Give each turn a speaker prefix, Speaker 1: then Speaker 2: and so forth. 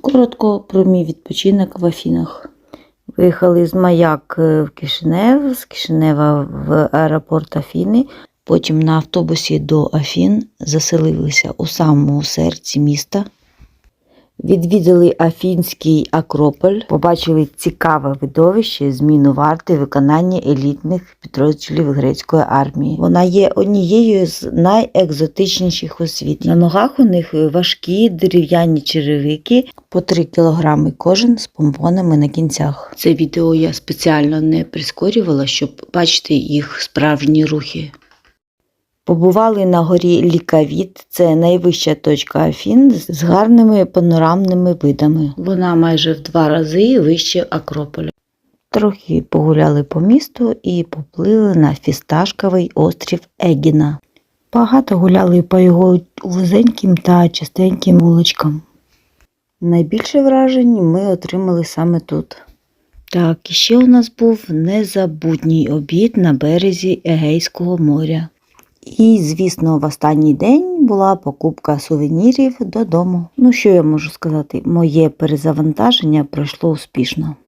Speaker 1: Коротко про мій відпочинок в Афінах. Виїхали з Маяк е, в Кишинев, з Кишинева в аеропорт Афіни. Потім на автобусі до Афін заселилися у самому серці міста. Відвідали Афінський Акрополь, побачили цікаве видовище зміну варти виконання елітних підрозділів грецької армії. Вона є однією з найекзотичніших у світі. На ногах у них важкі дерев'яні черевики по 3 кілограми кожен з помпонами на кінцях. Це відео я спеціально не прискорювала, щоб бачити їх справжні рухи. Побували на горі Лікавіт, це найвища точка Афін з гарними панорамними видами. Вона майже в два рази вище Акрополя. Трохи погуляли по місту і поплили на фісташковий острів Егіна. Багато гуляли по його вузеньким та чистеньким вуличкам. Найбільше вражень ми отримали саме тут. Так, і ще у нас був незабутній обід на березі Егейського моря. І, звісно, в останній день була покупка сувенірів додому. Ну, що я можу сказати, моє перезавантаження пройшло успішно.